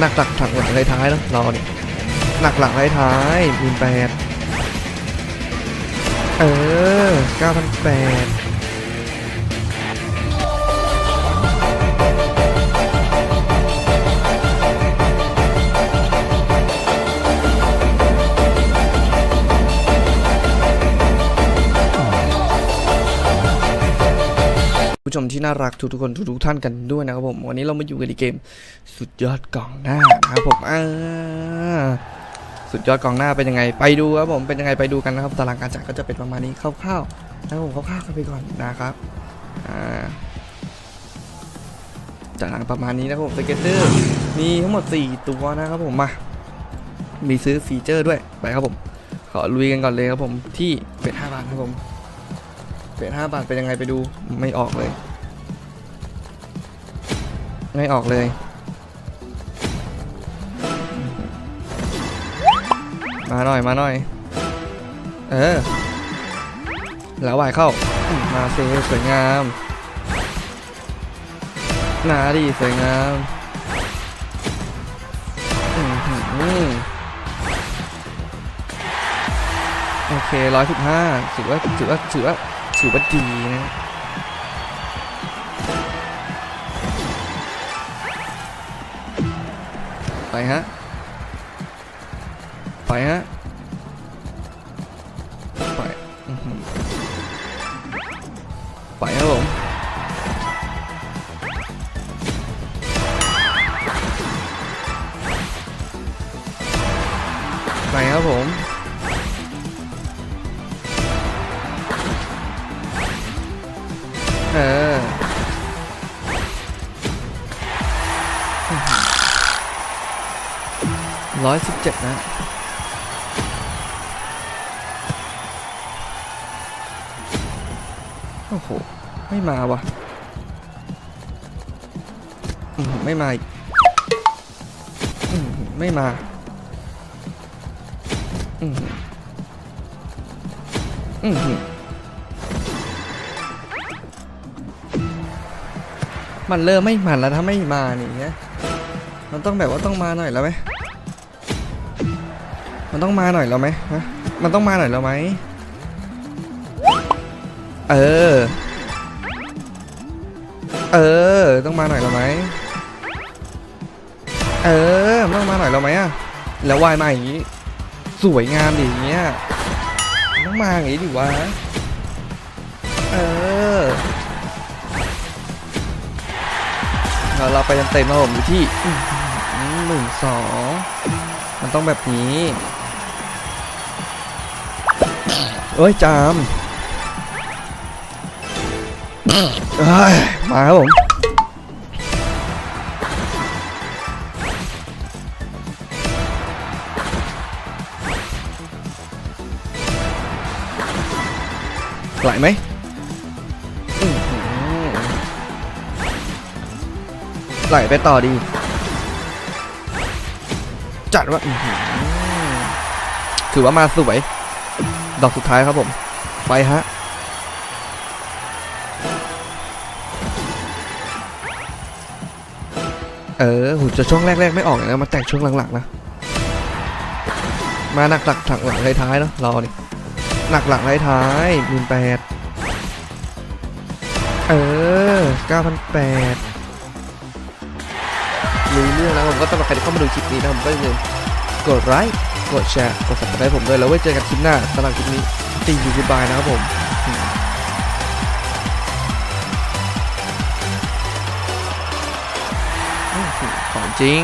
หนักหลักหลักหลังท้ายนะเราเนี่ยหนักหลักไรท้ายหมื่นแปดเออเก้าพันแปด ผู้ชมที่น่ารักทุกๆคนทุกๆท่านกันด้วยนะครับผมวันนี้เรามาอยู่กันในเกม สุดยอดกล่องหน้านะครับผมอ่าสุดยอดกล่องหน้าเป็นยังไงไปดูครับผมเป็นยังไงไปดูกันนะครับตารางการจัดก็จะเป็นประมาณนี้คร่าวๆนะครับผมคร่าวๆกันไปก่อนนะครับอ่าตารางประมาณนี้นะครับผมสเก็ตเตอร์มีทั้งหมด 4 ตัวนะครับผมมามีซื้อฟีเจอร์ด้วยไปครับผมขอลุยกันก่อนเลยครับผมที่เป็ด5บาทครับผม เป็ด5บาทเป็นยังไงไปดูไม่ออกเลย ไม่ออกเลย มาหน่อยมาหน่อย เออ แล้ววายเข้า มาเซสวยงามหนาดีสวยงามโอเคร้อยสิบห้าถือว่าถือว่าถือว่า ถือว่าดีนะ ไปฮะ ไปฮะ ไปไปครับผมไปครับผม เออร้อยสิบเจ็ดนะโอ้โห ไม่มาวะอืมไม่มาอีกอืมไม่มาอืมอืม มันเริ่มไม่มันแล้วถ้าไม่มานี่เงี้ยมันต้องแบบว่าต้องมาหน่อยแล้วไหมมันต้องมาหน่อยแล้วไหมฮะมันต้องมาหน่อยแล้วไหมเออ เออ ต้องมาหน่อยแล้วไหมเออมันต้องมาหน่อยแล้วไหมอะแล้ววายมาอย่างนี้ สวยงามดิอย่างเงี้ยต้องมาอย่างนี้ดิวะ เออ เราเราไปเต็มๆนะผมอยู่ที่หนึ่งสองมันต้องแบบนี้เอ้ยจามมาครับผมไหลไหม ไหลไปต่อดี จัดว่าอื้อหือถือว่ามาสวย ดอกสุดท้ายครับผม ไปฮะ เออหูจะช่วงแรก ๆ ไม่ออกเลยนะมาแตกช่วงหลัง ๆ นะ มาหนักหลักถังหลังท้ายๆเนาะเราเนี่ยหนักหลังท้ายๆหมื่นแปดเออเก้าพันแปด รู้เรื่องแล้วผมก็สำหรับใครที่เข้ามาดูคลิปนี้นะผมก็อย่าลืมกดไลค์กดแชร์กดสับสไครต์ผมด้วยแล้วไว้เจอกันคลิปหน้าสำหรับคลิปนี้ตีอยู่ที่บายนะครับผมอืมของจริง